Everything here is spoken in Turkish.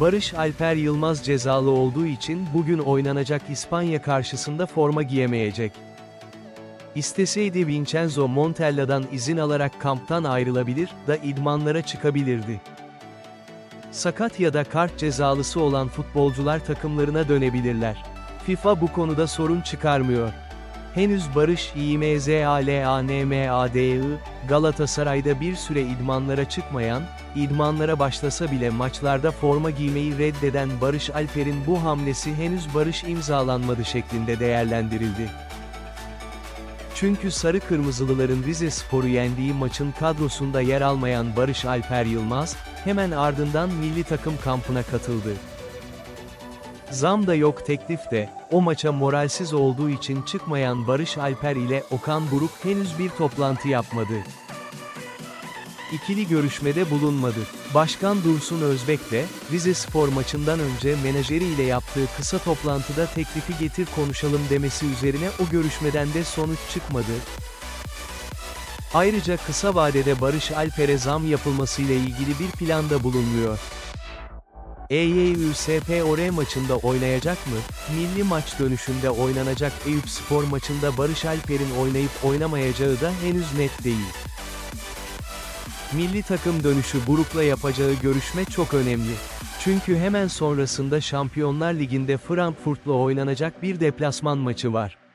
Barış Alper Yılmaz cezalı olduğu için bugün oynanacak İspanya karşısında forma giyemeyecek. İsteseydi Vincenzo Montella'dan izin alarak kamptan ayrılabilir, da idmanlara çıkabilirdi. Sakat ya da kart cezalısı olan futbolcular takımlarına dönebilirler. FIFA bu konuda sorun çıkarmıyor. Henüz Barış İMZALANMADI, Galatasaray'da bir süre idmanlara çıkmayan, idmanlara başlasa bile maçlarda forma giymeyi reddeden Barış Alper'in bu hamlesi henüz barış imzalanmadı şeklinde değerlendirildi. Çünkü Sarı Kırmızılıların Rize Spor'u yendiği maçın kadrosunda yer almayan Barış Alper Yılmaz, hemen ardından milli takım kampına katıldı. Zam da yok teklif de, o maça moralsiz olduğu için çıkmayan Barış Alper ile Okan Buruk henüz bir toplantı yapmadı. İkili görüşmede bulunmadı. Başkan Dursun Özbek de, Rize Spor maçından önce menajeriyle yaptığı kısa toplantıda teklifi getir konuşalım demesi üzerine o görüşmeden de sonuç çıkmadı. Ayrıca kısa vadede Barış Alper'e zam yapılmasıyla ilgili bir planda bulunmuyor. EYÜSPOR maçında oynayacak mı? Milli maç dönüşünde oynanacak Eyüp Spor maçında Barış Alper'in oynayıp oynamayacağı da henüz net değil. Milli takım dönüşü Buruk'la yapacağı görüşme çok önemli. Çünkü hemen sonrasında Şampiyonlar Ligi'nde Frankfurt'la oynanacak bir deplasman maçı var.